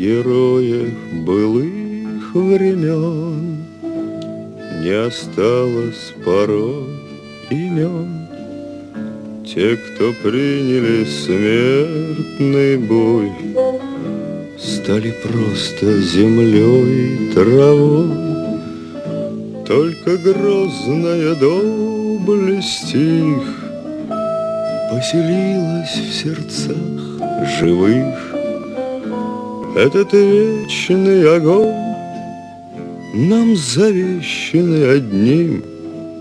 героев былых времен Не осталось порой имен. Те, кто приняли смертный бой, Стали просто землей и травой. Только грозная доблесть их Поселилась в сердцах живых. Этот вечный огонь Нам завещанный одним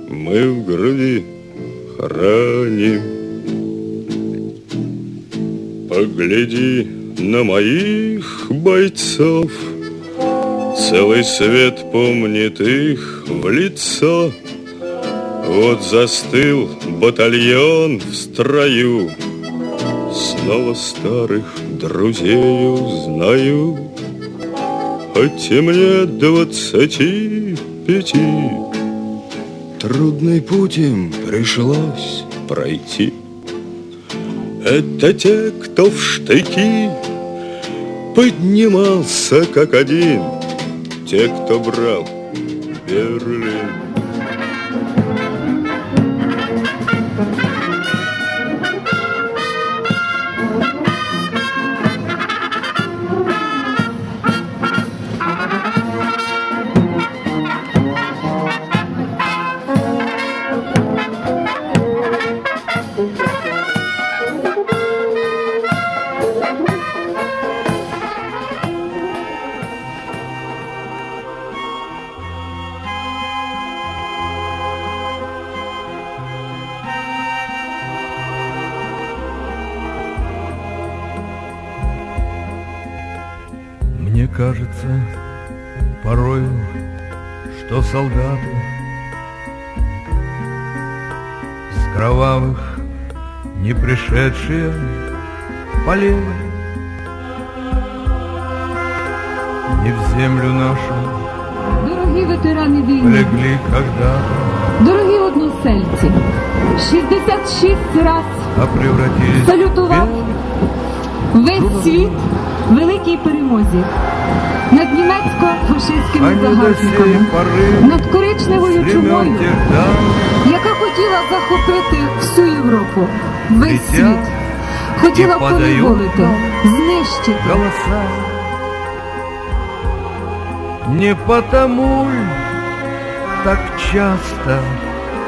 Мы в груди храним. Погляди на моих бойцов, Целый свет помнит их в лицо. Вот застыл батальон в строю, Снова старых друзей узнаю, Хоть и мне двадцати пяти, Трудный путь им пришлось пройти. Это те, кто в штыки поднимался как один, Те, кто брал Берлин. Мне кажется порою, что солдаты С кровавых не пришедшие полей Не в землю нашу Дорогі ветерани війни, легли когда-то, дорогі односельці, 66 раз А превратились салютував в весь світ Великій перемозі над німецько-фашистськими загарбниками, над коричневою чумою, яка хотіла захопити всю Європу, весь світ, хотіла поневолити, знищити. голоса. Не потому так часто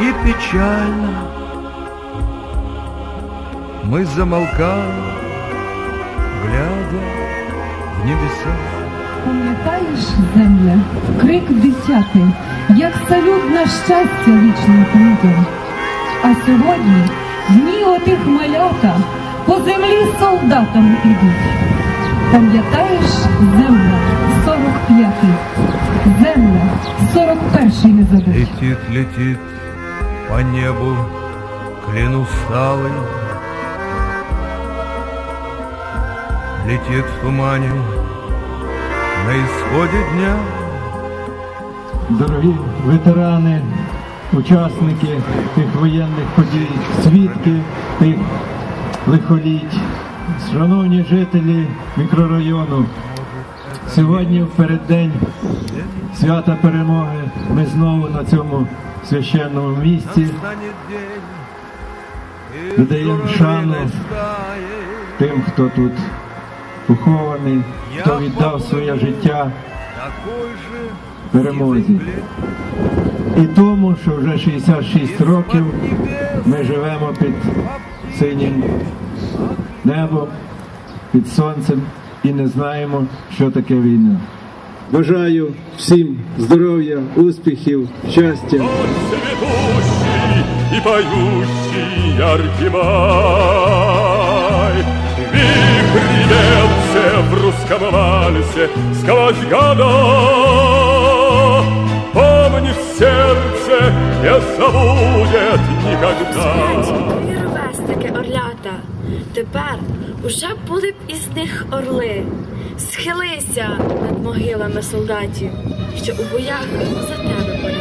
и печально Мы замолкали, глядя в. Пам'ятаєш, земля, крик дитяти, як салют на щастя вічним людям. А сьогодні дні отих малята по землі солдатам ідуть. Пам'ятаєш, земля, 45-й, земля, 41-й не забудь. Летит, летит по небу клянусь салой Летит в тумане на исходе дня. Дорогі ветерани, учасники тих воєнних подій, свідки тих лихоліть, шановні жителі мікрорайону, сьогодні в переддень свята перемоги. Ми знову на цьому священному місці. Журавлиной шану тим, хто тут похований, хто віддав своє життя перемозі. І тому, що вже 66 років ми живемо під синім небом, під сонцем і не знаємо, що таке війна. Бажаю всім здоров'я, успіхів, щастя. и поющий яркий май. Вихрь льется в русском вальсе сквозь года. Помни в сердце, не забудет никогда. Мої орлята, тепер уже були б із них орли. Схилися над могилами солдатів, що у боях за тебе полягли.